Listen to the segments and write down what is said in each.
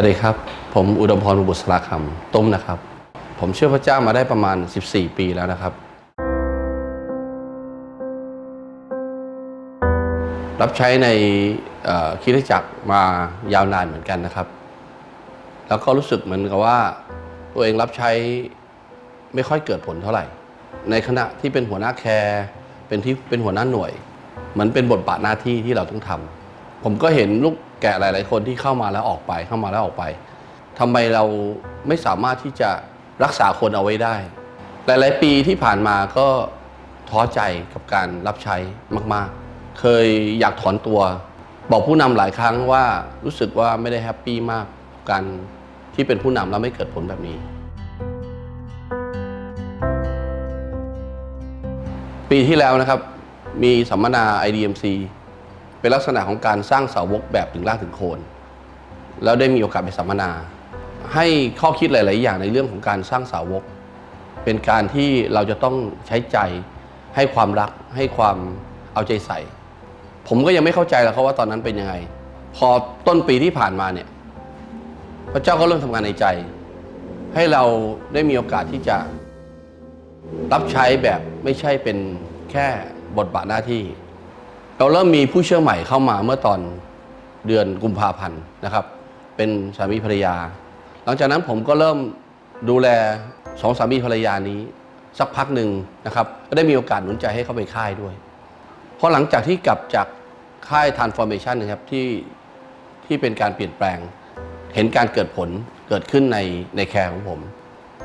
วัสดีครับ ผมอุดมพรบุษราคำต้มนะครับ ผมเชื่อพระเจ้ามาได้ประมาณ 14 ปีแล้วนะครับ รับใช้ในคริสตจักรมายาวนานเหมือนกันนะครับ แล้วก็รู้สึกเหมือนกับว่า ตัวเองรับใช้ไม่ค่อยเกิดผลเท่าไหร่ ในขณะที่เป็นหัวหน้าแคร์เป็นที่เป็นหัวหน้าหน่วยเหมือนเป็นบทบาทหน้าที่ที่เราต้องทำผมก็เห็นลูก แกะหลาย ๆ คนที่เข้ามาแล้วออกไปเข้ามาแล้วออกไปทำไมเราไม่สามารถที่จะรักษาคนเอาไว้ได้ หลาย ๆ ปีที่ผ่านมาก็ท้อใจกับการรับใช้มาก ๆ เคยอยากถอนตัว บอกผู้นำหลายครั้งว่ารู้สึกว่าไม่ได้แฮปปี้มากกับการที่เป็นผู้นำแล้วไม่เกิดผลแบบนี้ ปีที่แล้วนะครับมีสัมมนา IDMC เป็นลักษณะของการสร้างเสาวกแบบถึงรากถึงโคน แล้วได้มีโอกาสไปสัมมนา ให้ข้อคิดหลาย ๆ อย่างในเรื่องของการสร้างสาวก เป็นการที่เราจะต้องใช้ใจให้ความรักให้ความเอาใจใส่ ผมก็ยังไม่เข้าใจแล้วว่าตอนนั้นเป็นยังไง พอต้นปีที่ผ่านมาเนี่ย พระเจ้าก็เริ่มทำงานในใจ ให้เราได้มีโอกาสที่จะรับใช้แบบไม่ใช่เป็นแค่บทบาทหน้าที่ เราเริ่มมีผู้เชื่อใหม่เข้ามาเมื่อตอนเดือนกุมภาพันธ์นะครับ เป็นสามีภรรยา หลังจากนั้นผมก็เริ่มดูแลสองสามีภรรยานี้ สักพักหนึ่งนะครับ ก็ได้มีโอกาสหนุนใจให้เขาไปค่ายด้วยเพราะหลังจากที่กลับจากค่าย transformation นะครับที่ที่เป็นการเปลี่ยนแปลง เห็นการเกิดผลเกิดขึ้นในในแคร์ของผม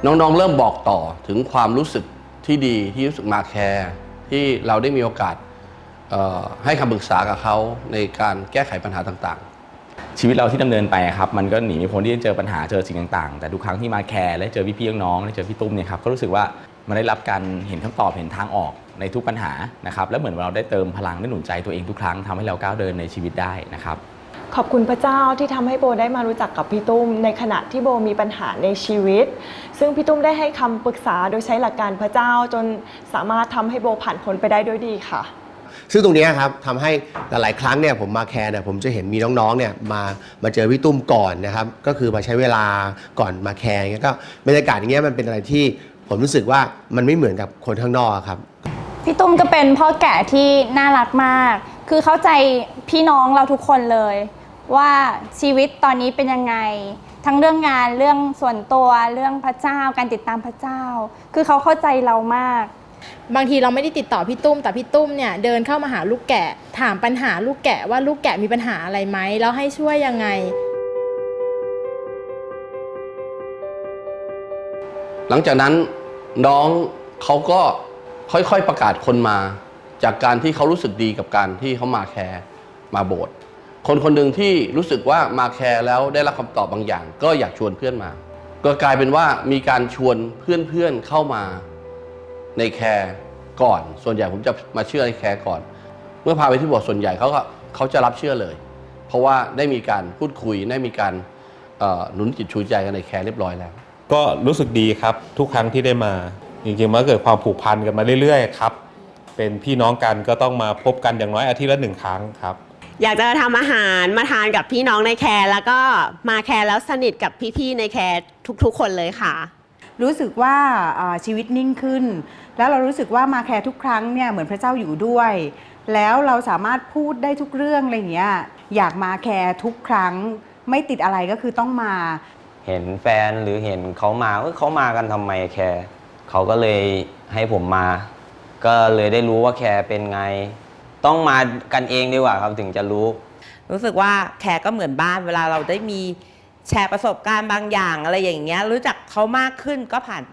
น้องๆเริ่มบอกต่อถึงความรู้สึกที่ดีที่รู้สึกมาแคร์ที่เราได้มีโอกาส ให้คำปรึกษากับเขาในการแก้ไขปัญหาต่างชีวิตเราที่ดำเนินไปอะครับมันก็หนีไม่พ้นที่จะเจอปัญหาเจอสิ่งต่างๆ แต่ทุกครั้งที่มาแคร์และเจอพี่ๆน้องๆได้เจอพี่ตุ้มเนี่ยครับก็รู้สึกว่ามันได้รับการเห็นคำตอบเห็นทางออกในทุกปัญหานะครับและเหมือนเราได้เติมพลังได้หนุนใจตัวเองทุกครั้งทำให้เราก้าวเดินในชีวิตได้นะครับขอบคุณพระเจ้าที่ทำให้โบได้มารู้จักกับพี่ตุ้ม ในขณะที่โบมีปัญหาในชีวิต ซึ่งพี่ตุ้มได้ให้คำปรึกษาโดยใช้หลักการพระเจ้าจนสามารถทำให้โบผ่านพ้นไปได้ด้วยดีค่ะ ซึ่งตรงเนี้ยครับทำให้หลายๆครั้งเนี่ยผมมาแคร์เนี่ยผมจะเห็นมีน้องๆเนี่ยมามาเจอพี่ตุ้มก่อนนะครับก็คือมาใช้เวลาก่อนมาแคร์อย่างเงี้ยก็บรรยากาศอย่างเงี้ยมันเป็นอะไรที่ผมรู้สึกว่ามันไม่เหมือนกับคนข้างนอกครับ พี่ตุ้มก็เป็นพ่อแก่ที่น่ารักมาก คือเข้าใจพี่น้องเราทุกคนเลย ว่าชีวิตตอนนี้เป็นยังไง ทั้งเรื่องงานเรื่องส่วนตัวเรื่องพระเจ้าการติดตามพระเจ้า คือเขาเข้าใจเรามาก บางทีเราไม่ได้ติดต่อพี่ตุ้ม แต่พี่ตุ้มเนี่ยเดินเข้ามาหาลูกแกะ ถามปัญหาลูกแกะว่าลูกแกะมีปัญหาอะไรไหมแล้วให้ช่วยยังไง หลังจากนั้นน้องเขาก็ค่อยๆประกาศคนมา จากการที่เขารู้สึกดีกับการที่เขามาแคร์มาโบสถ์คนคนหนึ่งที่รู้สึกว่ามาแคร์แล้วได้รับคำตอบบางอย่าง ก็อยากชวนเพื่อนมา ก็กลายเป็นว่ามีการชวนเพื่อนๆเข้ามา ในแคร์ก่อน ส่วนใหญ่ผมจะมาเชื่อในแคร์ก่อน เมื่อพาไปที่โบสถ์ส่วนใหญ่เขาก็เขาจะรับเชื่อเลย เพราะว่าได้มีการพูดคุยได้มีการเอ่อหนุนจิตชูใจกันในแคร์เรียบร้อยแล้ว ก็รู้สึกดีครับทุกครั้งที่ได้มาจริงๆมันก็เกิดความผูกพันกันมาเรื่อยๆครับเป็นพี่น้องกันก็ต้องมาพบกันอย่างน้อยอาทิตย์ละหนึ่งครั้งครับอยากจะทำอาหารมาทานกับพี่น้องในแคร์แล้วก็มาแคร์แล้วสนิทกับพี่ๆในแคร์ทุกๆ คนเลยค่ะ รู้สึกว่าอ่าชีวิตนิ่งขึ้น แล้วเรารู้สึกว่ามาแคร์ทุกครั้งเนี่ยเหมือนพระเจ้าอยู่ด้วย แล้วเราสามารถพูดได้ทุกเรื่องอะไรอย่างเงี้ยอยากมาแคร์ทุกครั้ง ไม่ติดอะไรก็คือต้องมา เห็นแฟนหรือเห็นเขามาเอ้ยเขามากันทำไมแคร์เขาก็เลยให้ผมมา ก็เลยได้รู้ว่าแคร์เป็นไง ต้องมากันเองดีกว่าครับถึงจะรู้ รู้สึกว่าแคร์ก็เหมือนบ้านเวลาเราได้มี แชร์ประสบการณ์บางอย่างอะไรอย่างเงี้ย รู้จักเขามากขึ้นก็ผ่าน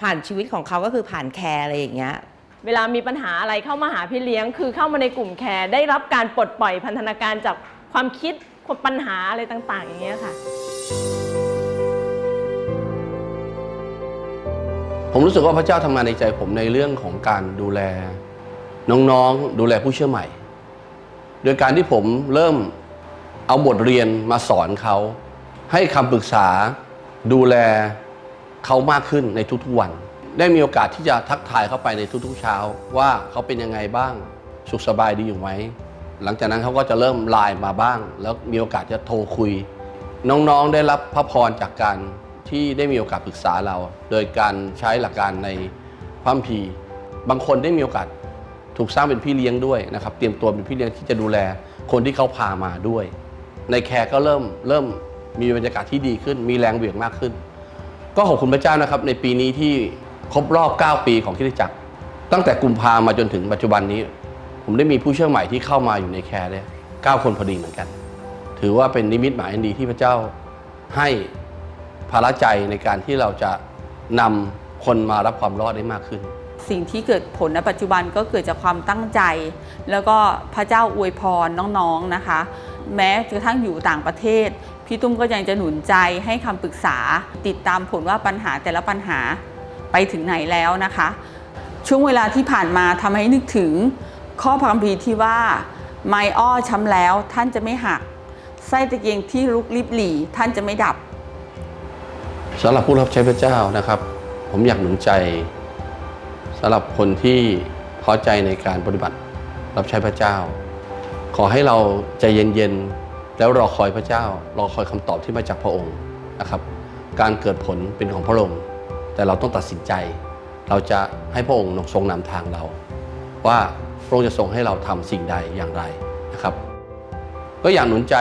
ผ่านชีวิตของเขาก็คือผ่านแคร์อะไรอย่างเงี้ย เวลามีปัญหาอะไรเข้ามาหาพี่เลี้ยง คือเข้ามาในกลุ่มแคร์ได้รับการปลดปล่อยพันธนาการจากความคิดปัญหาอะไรต่าง ๆ อย่างเงี้ยค่ะ ผมรู้สึกว่าพระเจ้าทำงานในใจผมในเรื่องของการดูแลน้องๆ ดูแลผู้เชื่อใหม่ โดยการที่ผมเริ่มเอาบทเรียนมาสอนเขา ให้คำปรึกษาดูแลเขามากขึ้นในทุกๆวัน ได้มีโอกาสที่จะทักทายเขาไปในทุกๆเช้า ว่าเขาเป็นยังไงบ้างสุขสบายดีอยู่ไหมหลังจากนั้นเขาก็จะเริ่มไลน์มาบ้าง แล้วมีโอกาสจะโทรคุย น้องๆได้รับพระพรจากการที่ได้มีโอกาสปรึกษาเรา โดยการใช้หลักการในพัมภีบางคนได้มีโอกาสถูกสร้างเป็นพี่เลี้ยงด้วยนะครับ เตรียมตัวเป็นพี่เลี้ยงที่จะดูแลคนที่เขาพามาด้วย ในแคร์ก็เริ่มเริ่ม มีบรรยากาศที่ดีขึ้น มีแรงเหวี่ยงมากขึ้น ก็ขอบคุณพระเจ้านะครับ ในปีนี้ที่ครบรอบ 9 ปีของคริสตจักร ตั้งแต่กุมภามาจนถึงปัจจุบันนี้ ผมได้มีผู้เชื่อใหม่ที่เข้ามาอยู่ในแคร์เนี่ย9คนพอดีเหมือนกัน ถือว่าเป็นนิมิตหมายอันดีที่พระเจ้าให้ภาระใจในการที่เราจะนำคนมารับความรอดได้มากขึ้น สิ่งที่เกิดผลในปัจจุบันก็เกิดจากความตั้งใจ แล้วก็พระเจ้าอวยพรน้องๆนะคะ แม้กระทั่งอยู่ต่างประเทศ พี่ตุ้มก็ยังจะหนุนใจให้คำปรึกษาติดตามผลว่าปัญหาแต่ละปัญหาไปถึงไหนแล้วนะคะ ช่วงเวลาที่ผ่านมาทำให้นึกถึงข้อพระคัมภีร์ที่ว่าไม้อ้อช้ำแล้วท่านจะไม่หักไส้ตะเกียงที่ลุกลิบหลีท่านจะไม่ดับสำหรับผู้รับใช้พระเจ้านะครับ ผมอยากหนุนใจสำหรับคนที่พอใจในการปฏิบัติรับใช้พระเจ้า ขอให้เราใจเย็นๆ แล้วรอคอยพระเจ้า รอคอยคำตอบที่มาจากพระองค์นะครับ การเกิดผลเป็นของพระองค์ แต่เราต้องตัดสินใจ เราจะให้พระองค์ทรงนำทางเรา ว่าพระองค์จะทรงให้เราทำสิ่งใดอย่างไรนะครับ ก็อยากหนุนใจ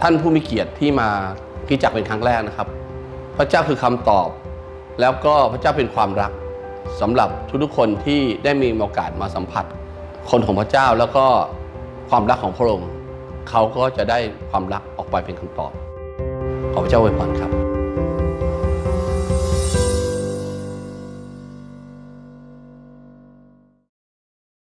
ท่านผู้มีเกียรติที่มาคริสตจักเป็นครั้งแรกนะครับ พระเจ้าคือคำตอบ แล้วก็พระเจ้าเป็นความรักสำหรับทุกๆคนที่ได้มีโอกาสมาสัมผัส คนของพระเจ้าแล้วก็ความรักของพระองค์ เขาก็จะได้ความรักออกไปเป็นคำตอบ ขอพระเจ้าอวยพรครับ